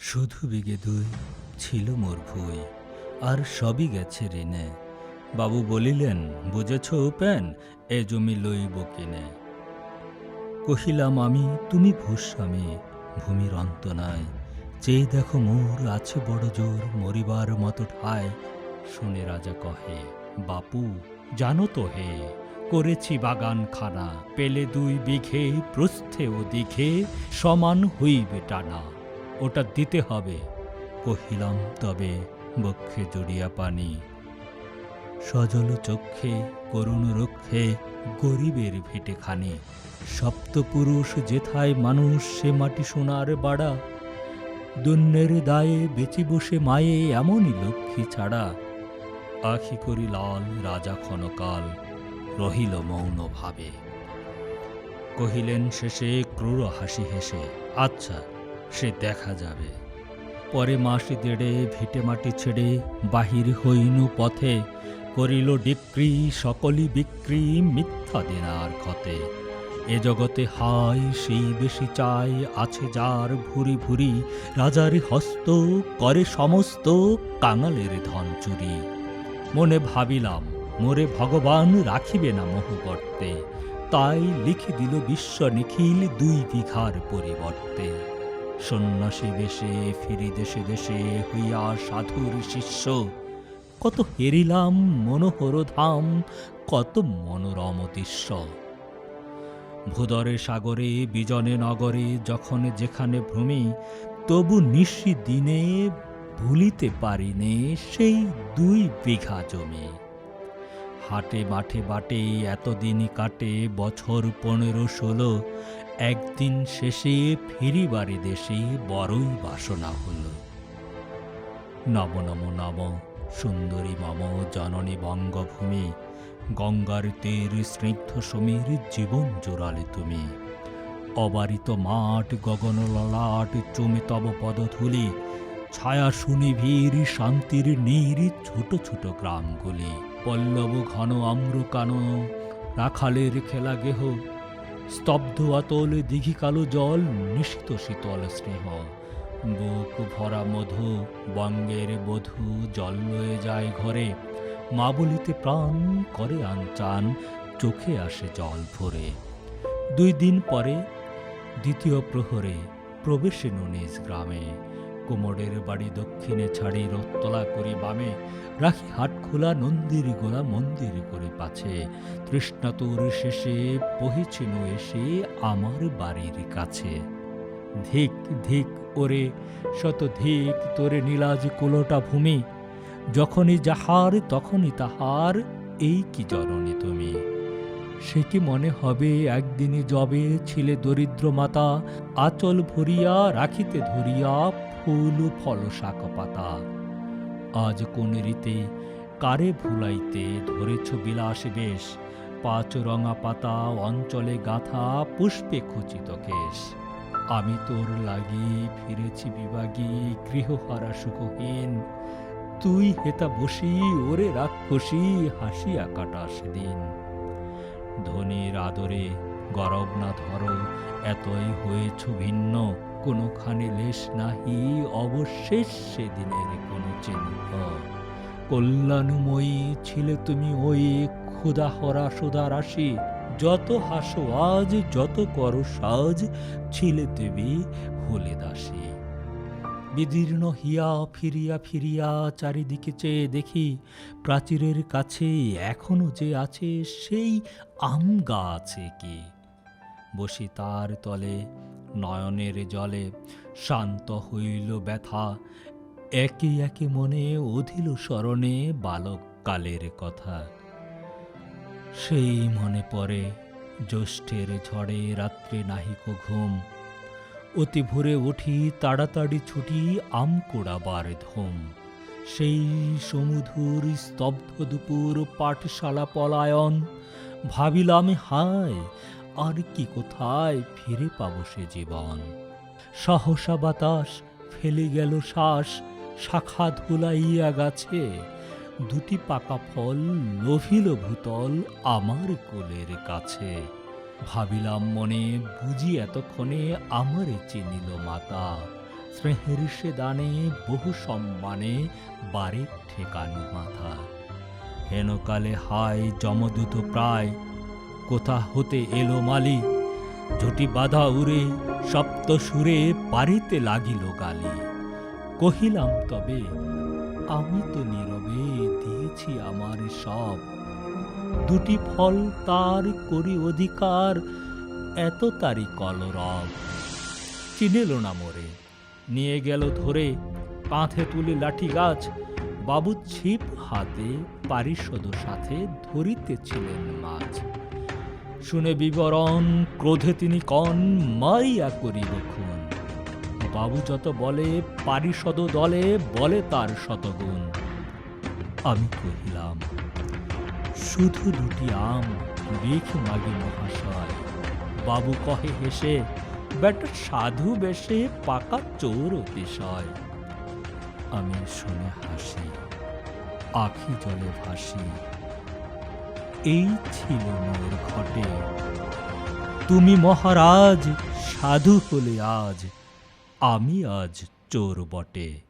শুধু বিঘে দুই ছিল মোর ভুই, আর সবই গেছে ঋণে। বাবু বলিলেন, বুঝেছ উপেন, এ জমি লইব কিনে? কহিলাম, আমি, তুমি ভূস্বামী ভূমির অন্ত নাই। চেয়ে দেখো মোর আছে বড় জোর, মরিবার মতো ঠায় শুনে রাজা কহে, বাপু, জানো তো হে, করেছি বাগান খানা পেলে দুই বিঘে প্রস্থে ও দিঘে, সমান হইবে টানা। ওটা দিতে হবে। কহিলাম, তবে বক্ষে জড়িয়া পানি, সজল চক্ষে করুণ রক্ষে গরিবের ভেটে খানে। সপ্তপুরুষ যেথায় মানুষ, সে মাটি সোনার বাড়া। দুন্নের দায়ে বেঁচে বসে মায়ে, এমনই লক্ষ্মী ছাড়া। আখি করি লাল রাজা ক্ষণকাল, রহিল মৌন ভাবে। কহিলেন, শেষে ক্রূর হাসি হেসে। আচ্ছা সে দেখা যাবে। পরে মাস দেড়ে ভিটে মাটি ছেড়ে বাহির হইনু পথে, করিল ডিক্রি সকলই বিক্রি মিথ্যা দেনার ক্ষতে। এ জগতে হাই সেই বেশি চাই, আছে যার ভুরি ভুরি, রাজার হস্ত, করে সমস্ত কাঙালের ধন চুরি। মনে ভাবিলাম, মোরে ভগবান রাখিবে না মোহ তাই লিখে দিল বিশ্ব নিখিল দুই বিঘার পরিবর্তে। সন্ন্যাসী বেশে ফিরি দেশে দেশে হইয়া সাধুর শিষ্য। কত হেরিলাম মনোহর ধাম, কত মনোরম দৃশ্য ভূদরে সাগরে, বিজনে নগরে, যখন যেখানে ভ্রমি, তবু নিশি দিনে ভুলিতে পারিনে সেই দুই বিঘা জমি। হাটে, মাঠে বাটে এতদিনই কাটে, বছর পনেরো, ষোলো। একদিন শেষে ফিরিবারে দেশে বড়ই বাসনা হলো। নব নম নম, সুন্দরী মম, জননী বঙ্গভূমি, গঙ্গার তীর স্নিগ্ধ সমীর জীবন জোড়ালে তুমি। অবারিত মাঠ, গগন ললাট, চুমে তব পদধূলি ছায়া সুনিভীর শান্তির নীর, ছোট ছোট গ্রামগুলি। পল্লব ঘন আম্রকানো রাখালের খেলা গেহ, স্তব্ধ অতল দিঘি কালো জল, নিশিত শীতল স্নেহ। বুক ভরা মধু, বঙ্গের বধূ জল লয়ে যায় ঘরে। মা বলিতে প্রাণ করে আনচান, চোখে আসে জল ভরে। দুই দিন পরে দ্বিতীয় প্রহরে প্রবেশে নিজ গ্রামে। কোমরের বাড়ি দক্ষিণে ছাড়ি রথতলা করি বামে, রাখি হাট খোলা নন্দির গোলা মন্দির করে পাছে। তৃষ্ণাতুর শেষে পহিছিল এসে আমার বাড়ির কাছে। ধিক ধিক ওরে, শত ধিক তোরে নীলাজ কুলোটা ভূমি। যখনই যাহার, তখনই তাহার, এই কি জননী তুমি? সে কি মনে হবে একদিনই জবে ছিলে দরিদ্র মাতা, আচল ভরিয়া, রাখিতে ধরিয়া ফুল ফল শাক পাতা আজ কোন রীতে কারে ভুলাইতে ধরেছ বিলাস বেশ। পাঁচ রঙা পাতা অঞ্চলে গাথা পুষ্পে খচিত কেশ। আমি তোর লাগি ফিরেছি বিভাগী গৃহহারা সুখহীন। তুই হেতা বসি ওরে রাক্ষসী হাসিয়া কাটা সেদিন ধনির আদরে গরব না ধরো, এতই হয়েছ ভিন্ন। কোনোখানে লেশ নাহি, অবশেষ সেদিনের কোনো চিহ্ন কল্যাণময়ী ছিলে তুমি ওই ক্ষুদা হরা সুদা রাশি, যত হাসো আজ, যত করো সাজ, ছিলে তুমি হলে দাসী। বিদীর্ণ হিয়া ফিরিয়া ফিরিয়া চারিদিকে চেয়ে দেখি, প্রাচীরের কাছে এখনও যে আছে সেই আম গাছে কি। বসি তার তলে নয়নের জলে শান্ত হইল ব্যথা। একে একে মনে অধিল স্মরণে বালক কালের কথা। সেই মনে পড়ে জ্যৈষ্ঠের ঝড়ে রাত্রে নাহিক ঘুম। অতি ভোরে উঠি তাড়াতাড়ি ছুটি আম কোড়াবার ধুম। সেই সমুধুর স্তব্ধ দুপুর পাঠশালা পলায়ন। ভাবিলাম হায় আর কি কোথায় ফিরে পাব সে জীবন? সহসা বাতাস ফেলে গেল শ্বাস শাখা ধুলাইয়া গাছে। দুটি পাকা ফল লোভিল ভূতল আমার কোলের কাছে। ভাবিলাম মনে, বুঝি এতক্ষণে আমারে চিনিল মাতা। স্নেহের সে দানে বহু সম্মানে বারে ঠেকানো মাথা। হেনকালে হায় যমদূত প্রায় কোথা হতে এলো মালি? ঝুটি বাধা উড়ে সপ্ত সুরে পারিতে লাগিল গালি। কহিলাম, তবে আমি তো নীরবে দিয়েছি আমার সব। দুটি ফল তার করি অধিকার, এত তারি কলরব চিনেল না মোরে, নিয়ে গেল ধরে কাঁধে তুলে লাঠি গাছ। বাবু ছিপ হাতে পারিষদ সাথে ধরিতেছিলেন মাছ। শুনে বিবরণ, ক্রোধে তিনি কন, মাইয়া করিব খুন। বাবু যত বলে, পারিষদ দলে, বলে তার শতগুণ। আমি কহিলাম, শুধু দুটি আম রেখ মাগে মহাশয়। বাবু কহে হেসে বেটা সাধু বেশে, পাকা চোর অতিশয়। আমি শুনে হাসি, আখি জলে ভাসি। এই ছিল মোর ঘটে। তুমি মহারাজ সাধু হলে আজ আমি আজ চোর বটে।